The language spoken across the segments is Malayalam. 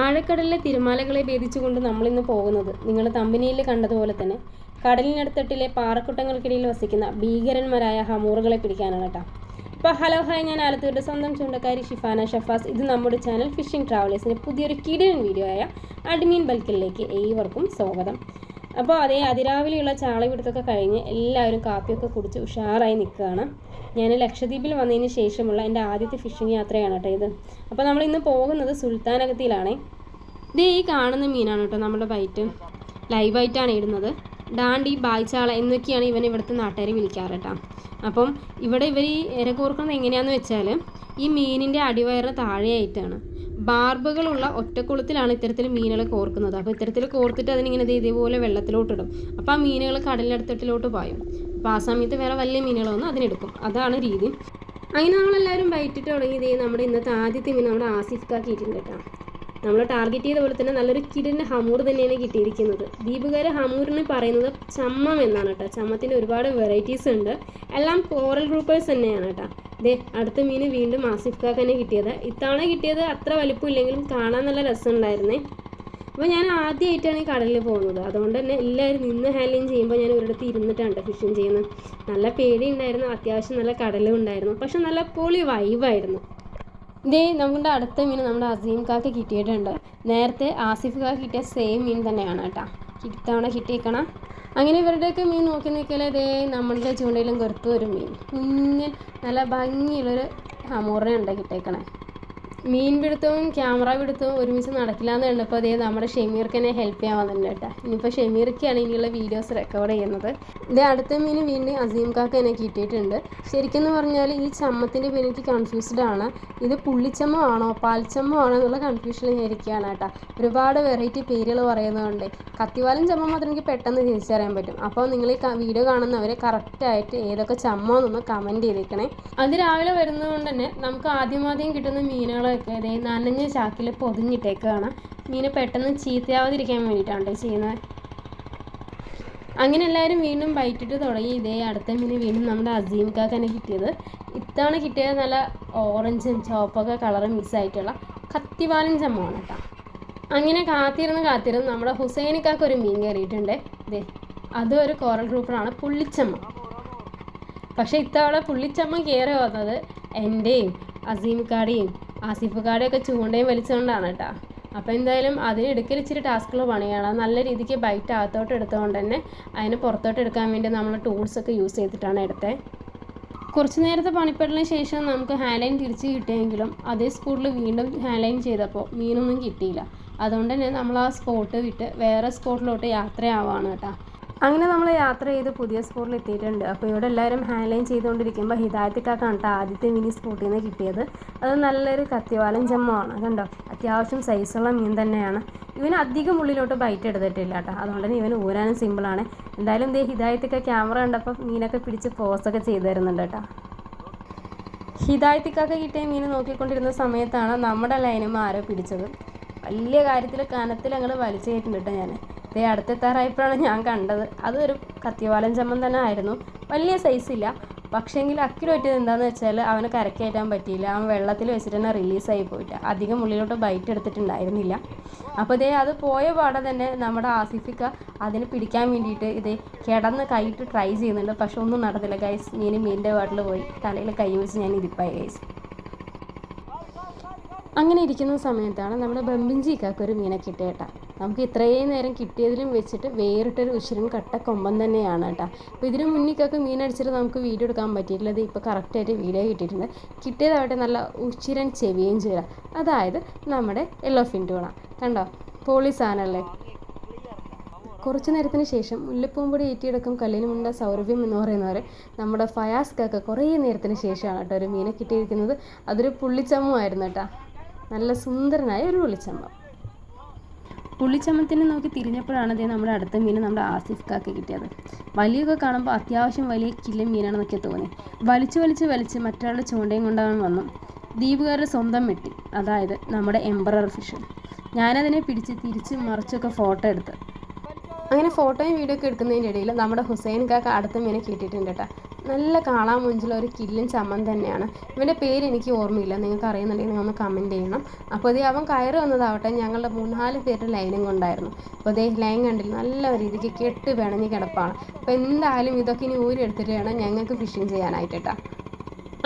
ആഴക്കടലിലെ തിരമാലകളെ ഭേദിച്ചുകൊണ്ട് നമ്മളിന്ന് പോകുന്നത് നിങ്ങൾ തമ്പനിയിൽ കണ്ടതുപോലെ തന്നെ കടലിനടുത്തട്ടിലെ പാറക്കുട്ടങ്ങൾക്കിടയിൽ വസിക്കുന്ന ഭീകരന്മാരായ ഹമൂറുകളെ പിടിക്കാനാണ് കേട്ടോ. അപ്പോൾ ഹലോ ഹായ് ഞാൻ ആലത്തൂരുടെ സ്വന്തം ചൂണ്ടക്കാരി ഷിഫാന ഷഫാസ്. ഇത് നമ്മുടെ ചാനൽ ഫിഷിംഗ് ട്രാവലേഴ്സിന്റെ പുതിയൊരു കിടിലൻ വീഡിയോ ആയ അഡ്മീൻ ബൽക്കിലേക്ക് ഏവർക്കും സ്വാഗതം. അപ്പോൾ അതേ അതിരാവിലെയുള്ള ചാളപിടുത്തൊക്കെ കഴിഞ്ഞ് എല്ലാവരും കാപ്പിയൊക്കെ കുടിച്ച് ഉഷാറായി നിൽക്കുകയാണ്. ഞാൻ ലക്ഷദ്വീപിൽ വന്നതിന് ശേഷമുള്ള എന്റെ ആദ്യത്തെ ഫിഷിംഗ് യാത്രയാണ് കേട്ടോ ഇത്. അപ്പോൾ നമ്മൾ ഇന്ന് പോകുന്നത് സുൽത്താനകത്തിലാണേ ഇത് ഈ കാണുന്ന മീനാണ് കേട്ടോ നമ്മുടെ ബൈറ്റ് ലൈവായിട്ടാണ് ഇടുന്നത്. ഡാണ്ടി ബായ്ച്ചാള എന്നൊക്കെയാണ് ഇവൻ ഇവിടുത്തെ നാട്ടുകാർ വിളിക്കാറ് കേട്ടോ. അപ്പം ഇവിടെ ഇവർ ഈ ഇര കോർക്കുന്നത് എങ്ങനെയാണെന്ന് വെച്ചാൽ ഈ മീനിന്റെ അടിവയറ് താഴെയായിട്ടാണ്. ബാർബുകളുള്ള ഒറ്റക്കുളത്തിലാണ് ഇത്തരത്തിൽ മീനുകളെ കോർക്കുന്നത് അപ്പോൾ ഇത്തരത്തിൽ കോർത്തിട്ട് അതിനിങ്ങനെ ഇതേപോലെ വെള്ളത്തിലോട്ട് ഇടും അപ്പോൾ ആ മീനുകൾ കടലിനടുത്തിട്ടിലോട്ട് പായും. അപ്പോൾ ആ സമയത്ത് വേറെ വലിയ മീനുകളൊന്നും അതിനെടുക്കും. അതാണ് രീതി. അങ്ങനെ നമ്മളെല്ലാവരും വയറ്റിട്ട് തുടങ്ങിയത് നമ്മുടെ ഇന്നത്തെ ആദ്യത്തെ മീൻ നമ്മുടെ ആസിഫ് കാക്കിയിട്ടുണ്ട് കേട്ടോ. നമ്മൾ ടാർഗറ്റ് ചെയ്ത പോലെ തന്നെ നല്ലൊരു കിടിന്റെ ഹമൂർ തന്നെയാണ് കിട്ടിയിരിക്കുന്നത്. ദീപുകാരെ ഹമൂറിന് പറയുന്നത് ചമ്മം എന്നാണ് കേട്ടോ. ചമ്മത്തിന്റെ ഒരുപാട് വെറൈറ്റീസ് ഉണ്ട്. എല്ലാം കോറൽ ഗ്രൂപ്പേഴ്സ് തന്നെയാണ് കേട്ടോ. ദേ അടുത്ത മീൻ വീണ്ടും ആസിഫ് കാക്കനെ കിട്ടിയത്. ഇത്തവണ കിട്ടിയത് അത്ര വലിപ്പമില്ലെങ്കിലും കാണാൻ നല്ല രസമുണ്ടായിരുന്നേ. അപ്പോൾ ഞാൻ ആദ്യമായിട്ടാണ് ഈ കടലിൽ പോകുന്നത്. അതുകൊണ്ട് തന്നെ എല്ലാവരും നിന്ന് ഹാൻഡിലിങ് ചെയ്യുമ്പോൾ ഞാൻ ഒരിടത്ത് ഇരുന്നിട്ടാണ് ഫിഷിങ് ചെയ്യുന്നത്. നല്ല പേടി ഉണ്ടായിരുന്നു അത്യാവശ്യം നല്ല കടലും ഉണ്ടായിരുന്നു. പക്ഷെ നല്ല പൊളി വൈവായിരുന്നു ഇതേ നമ്മുടെ അടുത്ത മീൻ നമ്മുടെ അസീം കാക്ക് കിട്ടിയിട്ടുണ്ട്. നേരത്തെ ആസിഫ് കാക്ക് കിട്ടിയ സെയിം മീൻ തന്നെയാണ് കേട്ടോ. ഇത്തവണ കിട്ടിയേക്കണം അങ്ങനെ ഇവരുടെയൊക്കെ മീൻ നോക്കി നിൽക്കലേ ഇതേ നമ്മളുടെ ചൂണ്ടയിലും കറുത്ത് ഒരു മീൻ. കുഞ്ഞ് നല്ല ഭംഗിയുള്ളൊരു ഹമൂറിനെ ഉണ്ടാക്കിയിട്ടേക്കണേ മീൻ പിടുത്തവും ക്യാമറ പിടുത്തവും ഒരുമിച്ച് നടക്കില്ല എന്ന് കണ്ടപ്പോൾ അതേ നമ്മുടെ ഷെമീർക്ക് എന്നെ ഹെൽപ്പ് ചെയ്യാൻ വന്നിട്ടുണ്ട് കേട്ടോ. ഇനിയിപ്പോൾ ഷെമീർക്കാണ് ഇനിയുള്ള വീഡിയോസ് റെക്കോർഡ് ചെയ്യുന്നത്. ഇതേ അടുത്ത മീൻ വീണ്ടും അസീം കാക്ക എന്നെ കിട്ടിയിട്ടുണ്ട്. ശരിക്കും പറഞ്ഞാൽ ഈ ചമ്മത്തിന്റെ പേര് എനിക്ക് കൺഫ്യൂസ്ഡ് ആണ്. ഇത് പുള്ളിച്ചമ്മ ആണോ പാൽച്ചമ്മ ആണോ എന്നുള്ള കൺഫ്യൂഷനിൽ ഇരിക്കുകയാണ് കേട്ടോ. ഒരുപാട് വെറൈറ്റി പേരുകൾ പറയുന്നതുകൊണ്ട് കത്തിവാലും ചമ്മ മാത്രം എനിക്ക് പെട്ടെന്ന് തിരിച്ചറിയാൻ പറ്റും. അപ്പോൾ നിങ്ങൾ ഈ വീഡിയോ കാണുന്നവർ കറക്റ്റായിട്ട് ഏതൊക്കെ ചമ്മ എന്നൊന്ന് കമന്റ് ചെയ്തേക്കണേ. അത് രാവിലെ വരുന്നതുകൊണ്ട് തന്നെ നമുക്ക് ആദ്യമാദ്യം ആദ്യം കിട്ടുന്ന മീനുകളൊക്കെ ഇതേ നനഞ്ഞ ചാക്കിൽ പൊതിഞ്ഞിട്ടേക്കാണ്. മീന് പെട്ടെന്ന് ചീത്തയാവാതിരിക്കാൻ വേണ്ടിയിട്ടാണ് ചെയ്യുന്നത്. അങ്ങനെ എല്ലാവരും വീണ്ടും ബൈറ്റിട്ട് തുടങ്ങി. ഇതേ അടുത്ത മീൻ വീണ്ടും നമ്മുടെ അസീം കാക്കനെ കിട്ടിയത്. ഇത്തവണ കിട്ടിയത് നല്ല ഓറഞ്ചും ചുവപ്പൊക്കെ കളർ മിക്സ് ആയിട്ടുള്ള കത്തിവാലൻ ചമ്മമാണ് കേട്ടോ. അങ്ങനെ കാത്തിരുന്ന് കാത്തിരുന്ന് നമ്മുടെ ഹുസൈനിക്കാക്ക് ഒരു മീൻ കയറിയിട്ടുണ്ട്. ഇതേ അതും ഒരു കോറൽ ഗ്രൂപ്പറാണ് പുള്ളിച്ചമ്മ. പക്ഷെ ഇത്തവണ പുള്ളിച്ചമ്മ കയറി വന്നത് എന്റെയും ആസിഫ് കാടിയൊക്കെ ചൂണ്ടയും വലിച്ചുകൊണ്ടാണ് കേട്ടോ. അപ്പോൾ എന്തായാലും അതിന് എടുക്കൽ ഇച്ചിരി ടാസ്കുള്ള പണിയാണ്. നല്ല രീതിക്ക് ബൈറ്റ് അകത്തോട്ട് എടുത്തുകൊണ്ട് തന്നെ അതിന് പുറത്തോട്ട് എടുക്കാൻ വേണ്ടി നമ്മൾ ടൂൾസൊക്കെ യൂസ് ചെയ്തിട്ടാണ് എടുത്തത് കുറച്ച് നേരത്തെ പണിപ്പെടലിന് ശേഷം നമുക്ക് ഹാൻഡ് ലൈൻ തിരിച്ച് കിട്ടിയെങ്കിലും അതേ സ്പോട്ടിൽ വീണ്ടും ഹാൻഡ് ലൈൻ ചെയ്തപ്പോൾ മീനൊന്നും കിട്ടിയില്ല. അതുകൊണ്ട് തന്നെ നമ്മൾ ആ സ്പോട്ട് വിട്ട് വേറെ സ്പോട്ടിലോട്ട് യാത്രയാവാണ് കേട്ടോ. അങ്ങനെ നമ്മൾ യാത്ര ചെയ്ത് പുതിയ സ്പോട്ടിൽ എത്തിയിട്ടുണ്ട്. അപ്പോൾ ഇവിടെ എല്ലാവരും ഹാൻഡ് ലൈൻ ചെയ്തുകൊണ്ടിരിക്കുമ്പോൾ ഹിദായത്തിക്കാക്കാണ് കേട്ടോ ആദ്യത്തെ മിനി സ്പോട്ടിൽ നിന്ന് കിട്ടിയത്. അത് നല്ലൊരു കത്തിവാലൻ ചെമ്മമാണ് കണ്ടോ? അത്യാവശ്യം സൈസുള്ള മീൻ തന്നെയാണ്. ഇവന് അധികം ഉള്ളിലോട്ട് ബൈറ്റ് എടുത്തിട്ടില്ല കേട്ടോ. അതുകൊണ്ട് തന്നെ ഇവന് ഊരാനും സിമ്പിളാണ് എന്തായാലും ഇതേ ഹിതായത്തിക്ക ക്യാമറ കണ്ടപ്പോൾ മീനൊക്കെ പിടിച്ച് പോസൊക്കെ ചെയ്തു തരുന്നുണ്ട് കേട്ടോ. ഹിതായത്തിക്കൊക്കെ കിട്ടിയ മീൻ നോക്കിക്കൊണ്ടിരുന്ന സമയത്താണ് നമ്മുടെ ലൈനും ആരോ പിടിച്ചത്. വലിയ കാര്യത്തിൽ കനത്തിൽ അങ്ങോട്ട് വലിച്ചു കയറ്റുന്നുണ്ട് കേട്ടോ ഞാൻ ഇതേ അടുത്തെത്താറായപ്പോഴാണ് ഞാൻ കണ്ടത്. അതൊരു കത്തിവാലൻ ചമ്മൻ തന്നെ ആയിരുന്നു. വലിയ സൈസില്ല പക്ഷേങ്കിൽ അക്കിട് പറ്റിയത് എന്താണെന്ന് വെച്ചാൽ അവന് കരക്കയറ്റാൻ പറ്റിയില്ല. അവൻ വെള്ളത്തിൽ വെച്ചിട്ട് തന്നെ റിലീസായി പോയിട്ട്. അധികം ഉള്ളിലോട്ട് ബൈറ്റ് എടുത്തിട്ടുണ്ടായിരുന്നില്ല. അപ്പോൾ ഇതേ അത് പോയ പാടെ തന്നെ നമ്മുടെ ആസിഫിക്ക അതിനെ പിടിക്കാൻ വേണ്ടിയിട്ട് ഇത് കിടന്ന് കൈയിട്ട് ട്രൈ ചെയ്യുന്നുണ്ട്. പക്ഷെ ഒന്നും നടന്നില്ല. ഗൈസ് മീൻ മീനിന്റെ വാട്ടിൽ പോയി. തലയിൽ കൈ വെച്ച് ഞാൻ ഇരിപ്പായി ഗൈസ് അങ്ങനെ ഇരിക്കുന്ന സമയത്താണ് നമ്മുടെ ബമ്പിഞ്ചിക്കാക്ക് ഒരു മീനെ കിട്ടിയേട്ടാ. നമുക്ക് ഇത്രയും നേരം കിട്ടിയതിലും വെച്ചിട്ട് വേറിട്ടൊരു ഉശിരൻ കട്ട കൊമ്പൻ തന്നെയാണ് കേട്ടോ. അപ്പോൾ ഇതിന് മുന്നിക്കൊക്കെ മീൻ അടിച്ചിട്ട് നമുക്ക് വീഡിയോ എടുക്കാൻ പറ്റിയിട്ടില്ല. ഇത് ഇപ്പോൾ കറക്റ്റായിട്ട് വീഡിയോ കിട്ടിയിട്ടുണ്ട്. കിട്ടിയതാവട്ടെ നല്ല ഉച്ചിരൻ ചെവിയും ചുര. അതായത് നമ്മുടെ യെല്ലോ ഫിന്റൂണ കണ്ടോ? പോളി സാധനമല്ലേ? കുറച്ച് നേരത്തിന് ശേഷം മുല്ലപ്പൂമ്പൊടി ഏറ്റിയെടുക്കും കല്ലിനുമുണ്ട സൗരഭ്യം എന്ന് പറയുന്നവർ നമ്മുടെ ഫയാസ്കൊക്കെ കുറേ നേരത്തിന് ശേഷമാണ് കേട്ടോ ഒരു മീനെ കിട്ടിയിരിക്കുന്നത്. അതൊരു പുള്ളിച്ചമ്മുമായിരുന്നു കേട്ടോ. നല്ല സുന്ദരനായ ഒരു പുള്ളിച്ചമ്മ. പുള്ളിച്ചമ്മത്തിനെ നോക്കി തിരിഞ്ഞപ്പോഴാണ് അതേ നമ്മുടെ അടുത്ത മീൻ നമ്മുടെ ആസിഫ് കാക്ക കിട്ടിയത്. വലിയൊക്കെ കാണുമ്പോൾ അത്യാവശ്യം വലിയ കില്ല മീനാണെന്നൊക്കെ തോന്നി. വലിച്ചു വലിച്ച് വലിച്ച് മറ്റൊരാളുടെ ചൂണ്ടയും കൊണ്ടവൻ വന്നു. ദ്വീപുകാരുടെ സ്വന്തം വെട്ടി അതായത് നമ്മുടെ എംബറർ ഫിഷ്. ഞാനതിനെ പിടിച്ച് തിരിച്ച് മറിച്ചൊക്കെ ഫോട്ടോ എടുത്ത്. അങ്ങനെ ഫോട്ടോയും വീഡിയോ ഒക്കെ എടുക്കുന്നതിന്റെ ഇടയിൽ നമ്മുടെ ഹുസൈൻ കാക്ക അടുത്ത മീനെ കിട്ടിയിട്ടുണ്ട് കേട്ടോ. നല്ല കാണാൻ മുഞ്ചുള്ള ഒരു കില്ലൻ ചമ്മൻ തന്നെയാണ്. ഇവന്റെ പേര് എനിക്ക് ഓർമ്മയില്ല. നിങ്ങൾക്ക് അറിയുന്നുണ്ടെങ്കിൽ നിങ്ങൾ ഒന്ന് കമന്റ് ചെയ്യണം. അപ്പോൾ അതേ അവൻ കയറി വന്നതാവട്ടെ. ഞങ്ങളുടെ മൂന്നാൽ പേരുടെ ലൈനും കൊണ്ടായിരുന്നു. അപ്പോൾ അതേ ലൈൻ കണ്ടില്ല. നല്ല രീതിക്ക് കെട്ട് പിണഞ്ഞ് കിടപ്പാണ്. അപ്പോൾ എന്തായാലും ഇതൊക്കെ ഇനി ഊരെടുത്തിട്ട് വേണം ഞങ്ങൾക്ക് ഫിഷിങ് ചെയ്യാനായിട്ട്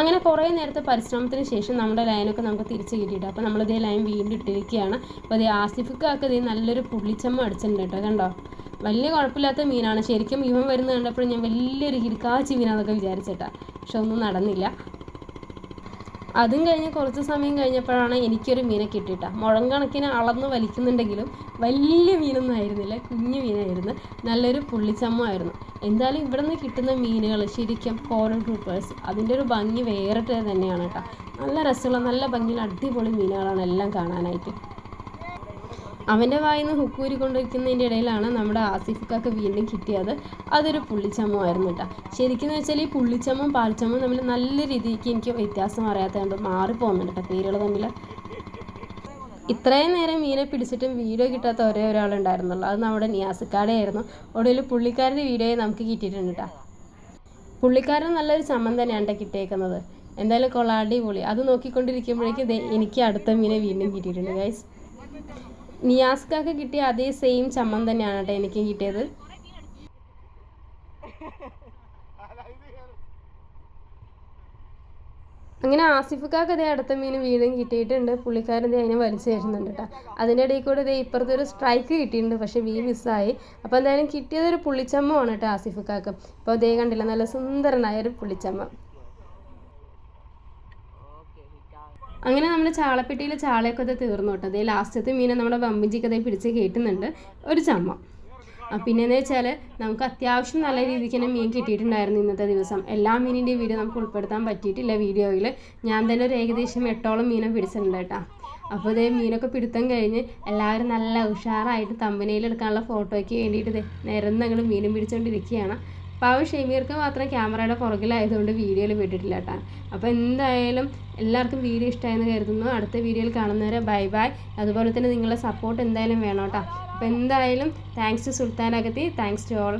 അങ്ങനെ കുറേ നേരത്തെ പരിശ്രമത്തിന് ശേഷം നമ്മുടെ ലൈനൊക്കെ നമുക്ക് തിരിച്ച് കിട്ടിയിട്ട് അപ്പോൾ നമ്മളിതേ ലൈൻ വീണ്ടും ഇട്ടിരിക്കുകയാണ്. അപ്പോൾ അതേ ആസിഫിക്കൊക്കെ ഇതേ നല്ലൊരു പുള്ളിച്ചമ്മ അടിച്ചിട്ടുണ്ട് കേട്ടോ കണ്ടോ? വലിയ കുഴപ്പമില്ലാത്ത മീനാണ്. ശരിക്കും ഇവൻ വരുന്നത് കണ്ടപ്പോൾ ഞാൻ വലിയൊരു ഹിരിക്കാച്ചി മീനാണെന്നൊക്കെ വിചാരിച്ചിട്ടാണ് പക്ഷെ ഒന്നും നടന്നില്ല. അതും കഴിഞ്ഞ് കുറച്ച് സമയം കഴിഞ്ഞപ്പോഴാണ് എനിക്കൊരു മീനെ കിട്ടിയിട്ട. മുഴം കണക്കിന് അളന്ന് വലിക്കുന്നുണ്ടെങ്കിലും വലിയ മീനൊന്നും ആയിരുന്നില്ല. കുഞ്ഞു മീനായിരുന്നു. നല്ലൊരു പുള്ളിച്ചമ്മമായിരുന്നു എന്തായാലും ഇവിടെ നിന്ന് കിട്ടുന്ന മീനുകൾ ശരിക്കും കോറൽ ഗ്രൂപ്പേഴ്സ് അതിന്റെ ഒരു ഭംഗി വേറിട്ട് തന്നെയാണ് കേട്ടോ. നല്ല രസമുള്ള നല്ല ഭംഗിയുള്ള അടിപൊളി മീനുകളാണ് എല്ലാം കാണാനായിട്ട്. അവന്റെ വായിൽ നിന്ന് ഹുക്കൂരി കൊണ്ടിരിക്കുന്നതിന്റെ ഇടയിലാണ് നമ്മുടെ ആസിഫിക്കൊക്കെ വീണ്ടും കിട്ടിയത്. അതൊരു പുള്ളിച്ചമ്മമായിരുന്നു കേട്ടോ ശരിക്കും വെച്ചാൽ ഈ പുള്ളിച്ചമ്മും പാൽച്ചമ്മും തമ്മിൽ നല്ല രീതിക്ക് എനിക്ക് വ്യത്യാസം അറിയാത്തതുകൊണ്ട് മാറിപ്പോകുന്നുണ്ട് കേട്ടോ പേരുകൾ തമ്മിൽ ഇത്രയും നേരം മീനെ പിടിച്ചിട്ടും വീഡിയോ കിട്ടാത്ത ഒരേ ഒരാളുണ്ടായിരുന്നുള്ളൂ. അത് നമ്മുടെ നിയാസിക്കാടെയായിരുന്നു. ഒടുവിൽ പുള്ളിക്കാരന്റെ വീഡിയോയെ നമുക്ക് കിട്ടിയിട്ടുണ്ട് കേട്ടോ പുള്ളിക്കാരൻ നല്ലൊരു ചമ്മൻ തന്നെയാണ് കേട്ടോ കിട്ടിയേക്കുന്നത്. എന്തായാലും കൊള്ളാടി പൊളി അത് നോക്കിക്കൊണ്ടിരിക്കുമ്പോഴേക്കും എനിക്ക് അടുത്ത മീനെ വീണ്ടും കിട്ടിയിട്ടുണ്ട് ഗൈസ് നിയാസ്കാക്ക് കിട്ടിയ അതേ സെയിം ചമ്മൻ തന്നെയാണ് കേട്ടോ എനിക്കും കിട്ടിയത്. അങ്ങനെ ആസിഫക്കാക്ക് അതേ അടുത്ത മീൻ വീണ്ടും കിട്ടിയിട്ടുണ്ട്. പുള്ളിക്കാരൻ അതിനെ വലിച്ചു തരുന്നുണ്ട് കേട്ടോ അതിന്റെ ഇടയിൽ കൂടെ ഇതേ ഇപ്പുറത്തെ ഒരു സ്ട്രൈക്ക് കിട്ടിയിട്ടുണ്ട് പക്ഷേ വീ മിസ്സായി അപ്പോൾ എന്തായാലും കിട്ടിയതൊരു പുള്ളിച്ചമ്മമാണ് കേട്ടോ ആസിഫക്കാക്ക്. അപ്പോൾ അതേ കണ്ടില്ല നല്ല സുന്ദരനായ ഒരു പുള്ളിച്ചമ്മ. അങ്ങനെ നമ്മുടെ ചാളപ്പെട്ടിയിൽ ചാളയൊക്കെ അത് തീർന്നു കേട്ടോ. അതേ ലാസ്റ്റത്തെ മീനെ നമ്മുടെ വമ്പിഞ്ചിക്ക് അതേ പിടിച്ച് കയറ്റുന്നുണ്ട് ഒരു ചമ്മ. ആ, പിന്നെന്ന് വെച്ചാൽ നമുക്ക് അത്യാവശ്യം നല്ല രീതിക്ക് തന്നെ മീൻ കിട്ടിയിട്ടുണ്ടായിരുന്നു ഇന്നത്തെ ദിവസം. എല്ലാ മീനിന്റെയും വീഡിയോ നമുക്ക് ഉൾപ്പെടുത്താൻ പറ്റിയിട്ടില്ല വീഡിയോയിൽ ഞാൻ തന്നെ ഒരു ഏകദേശം എട്ടോളം മീനെ പിടിച്ചിട്ടുണ്ട് കേട്ടോ. അപ്പോൾ ഇതേ മീനൊക്കെ പിടുത്തം കഴിഞ്ഞ് എല്ലാവരും നല്ല ഉഷാറായിട്ട് തമ്പനയിൽ എടുക്കാനുള്ള ഫോട്ടോയ്ക്ക് വേണ്ടിയിട്ട് നിരന്നങ്ങൾ മീനും പിടിച്ചുകൊണ്ടിരിക്കുകയാണ് പാവം ഷെമീർക്ക് മാത്രം ക്യാമറയുടെ പുറകിലായതുകൊണ്ട് വീഡിയോയിൽ വിട്ടിട്ടില്ല കേട്ടോ അപ്പോൾ എന്തായാലും എല്ലാവർക്കും വീഡിയോ ഇഷ്ടമായെന്ന് കരുതുന്നു. അടുത്ത വീഡിയോയിൽ കാണുന്നവരെ ബൈ ബൈ. അതുപോലെ തന്നെ നിങ്ങളുടെ സപ്പോർട്ട് എന്തായാലും വേണം കേട്ടോ അപ്പോൾ എന്തായാലും thanks to Sultan Agathi. Thanks to all